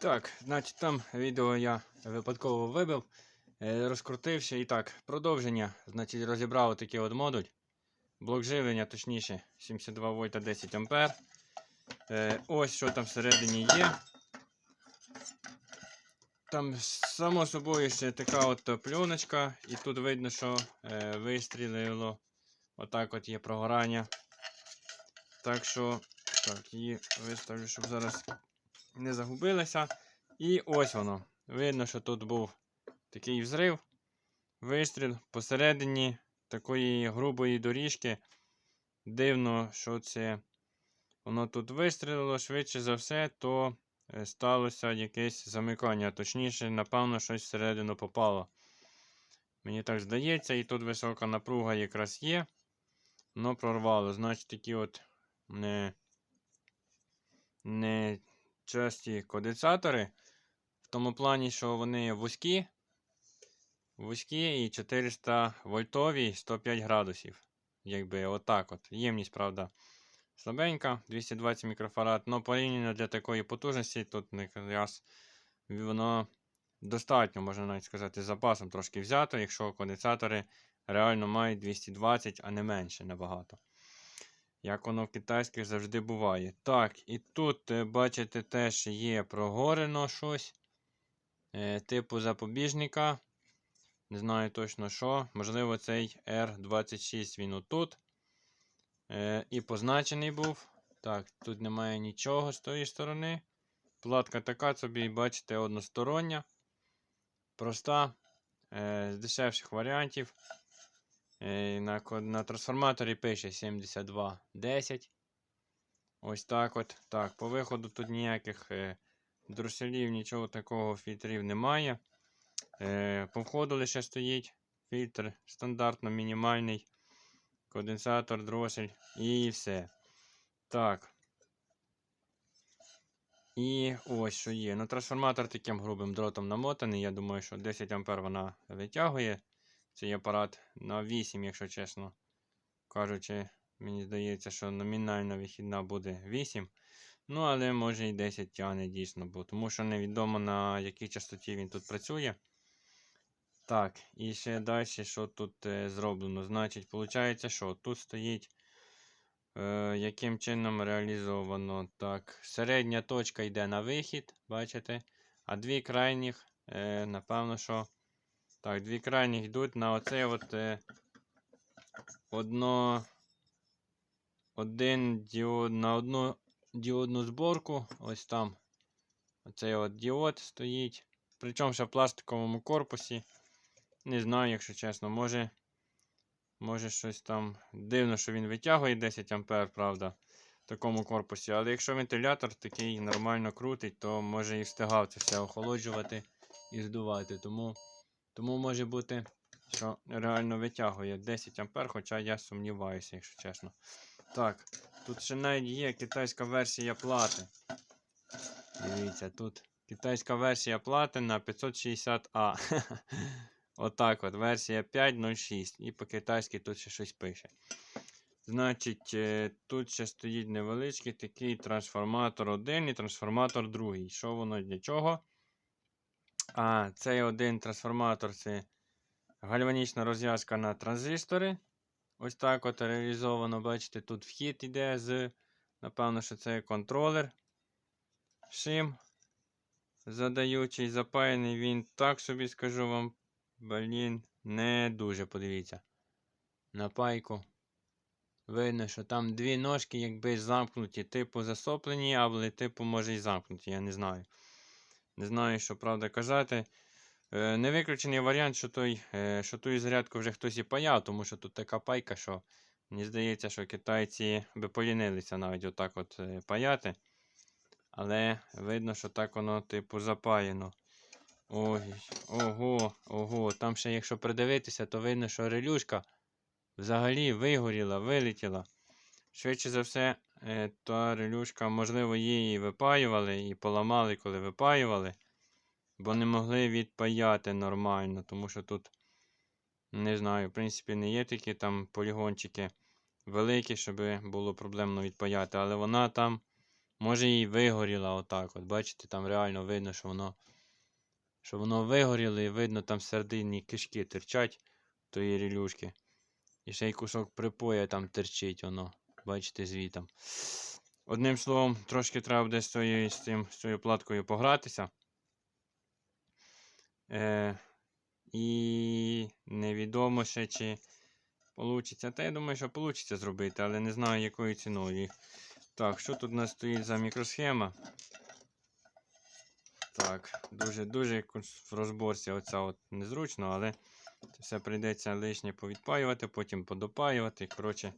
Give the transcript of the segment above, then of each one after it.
Так, значить там відео я випадково вибив, е, розкрутився і так, продовження. Значить, розібрав такий от модуль. Блок живлення, точніше, 72 вольта 10 ампер. Е, ось що там всередині є. Там, само собою, ще така от пленочка, і тут видно, що е, вистрілило. Отак от є прогорання. Так що, так, її виставлю, щоб зараз не загубилася. І ось воно. Видно, що тут був такий взрив, вистріл посередині такої грубої доріжки. Дивно, що це воно тут вистрілило, швидше за все, то е, сталося якесь замикання. Точніше, напевно, щось всередину попало. Мені так здається, і тут висока напруга якраз є. Воно прорвало. Значить, такі от не, не часті конденсатори. В тому плані, що вони вузькі, вузькі і 400 вольтові 105 градусів. Якби отак от. Ємність, правда, слабенька, 220 мікрофарад. але порівняно для такої потужності, тут якраз воно достатньо, можна навіть сказати, запасом трошки взято, якщо конденсатори реально мають 220, а не менше набагато. Як воно в китайських завжди буває. Так, і тут, е, бачите, теж є прогорено щось. Е, типу запобіжника. Не знаю точно що. Можливо, цей R26 він отут. Е, і позначений був. Так, тут немає нічого з тої сторони. Платка така собі, бачите, одностороння. Проста. З дешевших варіантів. На, на трансформаторі пише 7210. Ось так от. Так, по виходу тут ніяких е, друселів, нічого такого фільтрів немає. Е, по входу лише стоїть фільтр стандартно мінімальний. Конденсатор, дросель і все. Так. І ось що є. Ну, трансформатор таким грубим дротом намотаний. Я думаю, що 10 А вона витягує цей апарат на 8, якщо чесно кажучи, мені здається, що номінальна вихідна буде 8. Ну, але може і 10 тягне дійсно, бо тому що невідомо на якій частоті він тут працює. Так, і ще далі, що тут е, зроблено. Значить, виходить, що тут стоїть, е, яким чином реалізовано. Так, середня точка йде на вихід, бачите? А дві крайніх, е, напевно, що. Так, дві крайніх йдуть на оцей от е, одно, один діод, на одну діодну зборку. Ось там. Оцей от діод стоїть. Причому ще в пластиковому корпусі. Не знаю, якщо чесно, може. Може щось там. Дивно, що він витягує 10 А, правда, в такому корпусі. Але якщо вентилятор такий нормально крутить, то може і встигав це все охолоджувати і здувати. Тому, тому може бути, що реально витягує 10 А, хоча я сумніваюся, якщо чесно. Так, тут ще навіть є китайська версія плати. Дивіться, тут китайська версія плати на 560А. Отак от, версія 5.06. І по-китайськи тут ще щось пише. Значить, е, тут ще стоїть невеличкий такий трансформатор 1 і трансформатор 2. Що воно для чого? А, цей один трансформатор це гальванічна розв'язка на транзистори. Ось так от реалізовано. Бачите, тут вхід іде з. Напевно, що це контролер. Шим. Задаючий, запаяний він, так собі скажу вам. Блін, не дуже подивіться. На пайку. Видно, що там дві ножки, якби замкнуті, типу засоплені, але типу може і замкнуті, я не знаю. Не знаю, що правда казати. Е, не виключений варіант, що той, е, що ту зарядку вже хтось і паяв, тому що тут така пайка, що мені здається, що китайці би полінилися навіть отак от е, паяти. Але видно, що так воно, типу, запаяно. Ой, ого, ого. Там ще, якщо придивитися, то видно, що релюшка взагалі вигоріла, вилетіла. Швидше за все, та релюшка, можливо, її випаювали і поламали, коли випаювали. Бо не могли відпаяти нормально, тому що тут, не знаю, в принципі, не є такі там полігончики великі, щоб було проблемно відпаяти. Але вона там Може і вигоріла отак. От бачите, там реально видно, що воно. Що воно вигоріло і видно, там середині кишки терчать тої релюшки. І ще й кусок припоя там терчить воно. Бачите, звітом. Одним словом, трошки треба буде з цією, з цим, з цією платкою погратися. Е, і невідомо ще, чи вийде. Та я думаю, що вийде зробити, але не знаю, якою ціною. Так, що тут у нас стоїть за мікросхема? Так, дуже-дуже в розборці оця от незручно, але це все прийдеться лишнє повідпаювати, потім подопаювати. Коротше,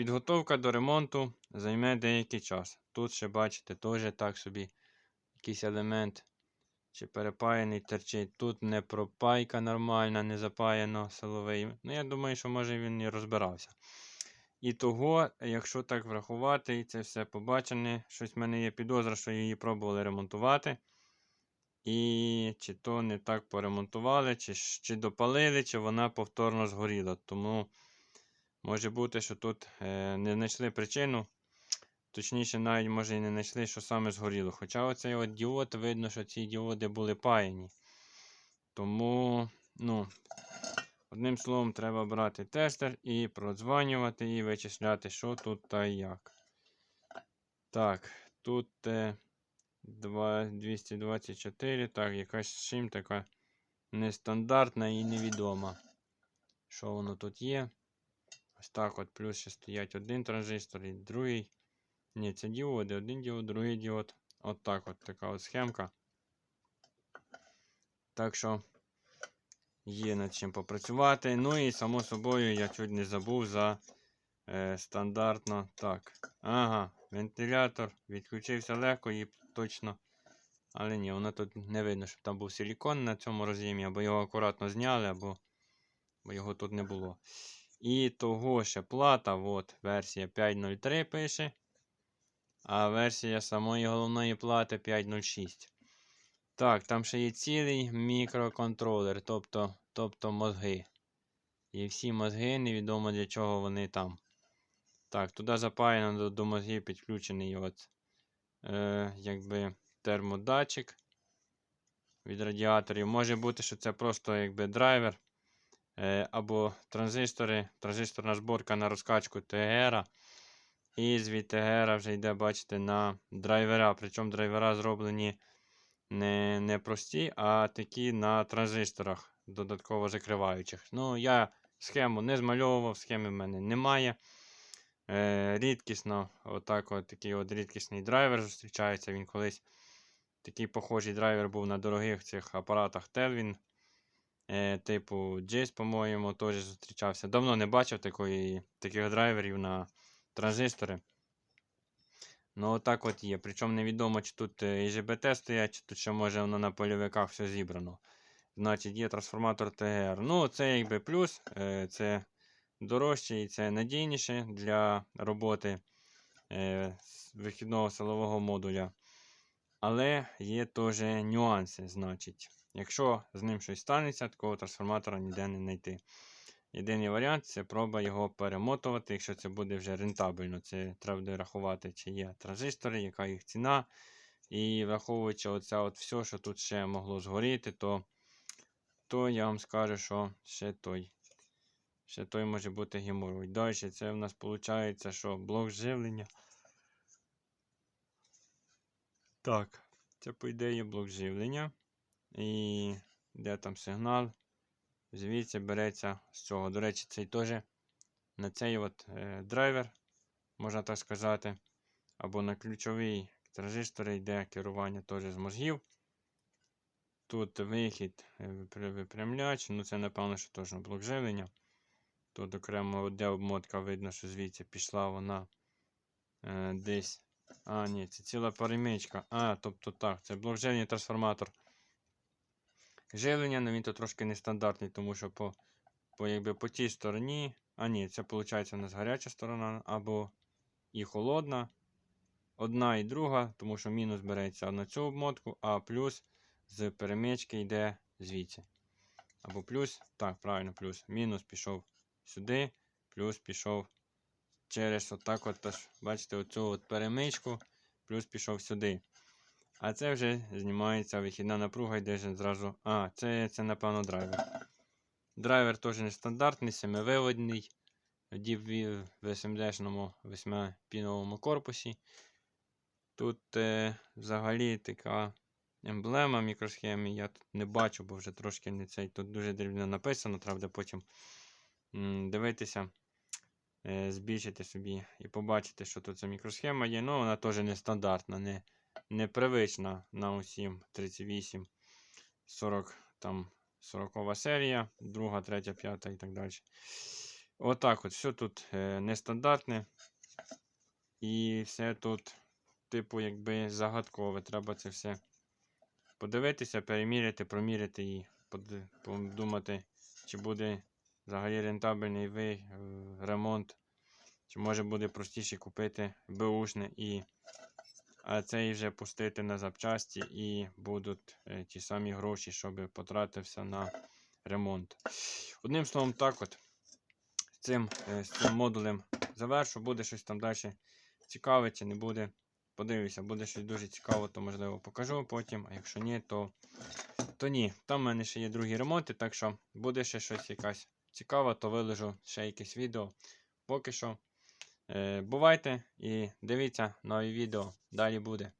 підготовка до ремонту займе деякий час. Тут ще, бачите, теж так собі якийсь елемент чи перепаяний терчить. Тут не пропайка нормальна, не запаяно силовий. Ну, я думаю, що може він і розбирався. І того, якщо так врахувати, і це все побачене, щось в мене є підозра, що її пробували ремонтувати. І чи то не так поремонтували, чи, чи допалили, чи вона повторно згоріла. Тому може бути, що тут е, не знайшли причину. Точніше, навіть може і не знайшли, що саме згоріло. Хоча оцей от діод, видно, що ці діоди були паяні. Тому, ну, одним словом, треба брати тестер і продзванювати і вичисляти, що тут та як. Так, тут е, два- 224, так, якась чим така нестандартна і невідома. Що воно тут є? Ось так от, плюс ще стоять один транзистор і другий. Ні, це діоди, один діод, другий діод. От так от така от схемка. Так що є над чим попрацювати. Ну і само собою я чуть не забув за е, стандартно. Так. Ага, вентилятор відключився легко і точно. Але ні, воно тут не видно, щоб там був силікон на цьому роз'ємі, або його акуратно зняли, або, або його тут не було. І того ще плата, от, версія 5.03 пише. А версія самої головної плати 5.06. Так, там ще є цілий мікроконтролер, тобто, тобто мозги. І всі мозги, невідомо для чого вони там. Так, туди запаяно до, до мозгів підключений от, е, якби термодатчик від радіаторів. Може бути, що це просто якби драйвер. Е, або транзистори, транзисторна зборка на розкачку ТГР. І з від ТГР вже йде, бачите, на драйвера. Причому драйвера зроблені не, не прості, а такі на транзисторах, додатково закриваючих. Ну, я схему не змальовував, схеми в мене немає. Е, рідкісно, отак от, такий от рідкісний драйвер зустрічається. Він колись такий похожий драйвер був на дорогих цих апаратах Telvin. Е, типу JIS, по-моєму, теж зустрічався. Давно не бачив такої, таких драйверів на транзистори. Ну, отак от є. Причому невідомо, чи тут е, IGBT стоять, чи тут ще може воно на польовиках все зібрано. Значить, є трансформатор ТГР. Ну, це якби плюс, е, це дорожче і це надійніше для роботи е, вихідного силового модуля. Але є теж нюанси. Значить, якщо з ним щось станеться, такого трансформатора ніде не знайти. Єдиний варіант це проба його перемотувати, якщо це буде вже рентабельно. Це треба буде рахувати, чи є транзистори, яка їх ціна. І враховуючи оце от все, що тут ще могло згоріти, то, то я вам скажу, що ще той. Ще той може бути геморрой. Далі це в нас виходить, що блок живлення. Так, це по ідеї блок живлення. І де там сигнал? Звідси береться з цього. До речі, цей теж на цей от е, драйвер, можна так сказати. Або на ключовий транзистор йде керування теж з мозгів. Тут вихід е, випрямляч. Ну це, напевно, що теж блок живлення. Тут окремо де обмотка видно, що звідси пішла вона е, десь. А, ні, це ціла перемичка. А, тобто так, це блок живлення трансформатор. Живлення, ну він тут трошки нестандартний, тому що по, по, якби, по тій стороні. А ні, це виходить у нас гаряча сторона або і холодна. Одна і друга, тому що мінус береться на цю обмотку, а плюс з перемички йде звідси. Або плюс, так, правильно, плюс. Мінус пішов сюди, плюс пішов через отак от, бачите, оцю от перемичку. плюс пішов сюди. А це вже знімається вихідна напруга, йде зразу. А, це, це напевно драйвер. Драйвер теж нестандартний, семививодний. В SMD-шному 8-піновому корпусі. Тут е, взагалі така емблема мікросхеми. Я тут не бачу, бо вже трошки не цей. Тут дуже дрібно написано, треба потім м, дивитися, е, збільшити собі і побачити, що тут за мікросхема є. Ну, вона теж нестандартна, не, непривична на усім 38, 40, там 40 серія, друга, третя, п'ята і так далі. Отак от, все тут е, нестандартне. І все тут, типу, якби загадкове. Треба це все подивитися, переміряти, проміряти і подумати, чи буде взагалі рентабельний ви, е, ремонт, чи може буде простіше купити беушне і а цей вже пустити на запчасті і будуть е, ті самі гроші, щоб потратився на ремонт. Одним словом, так от з цим, е, з цим модулем завершу, буде щось там далі цікаве чи не буде. Подивлюся, буде щось дуже цікаво, то можливо покажу потім. А якщо ні, то, то ні. Там в мене ще є другі ремонти, так що буде ще щось якась цікаве, то виложу ще якесь відео. Поки що. Е, бувайте і дивіться нові відео. Далі буде.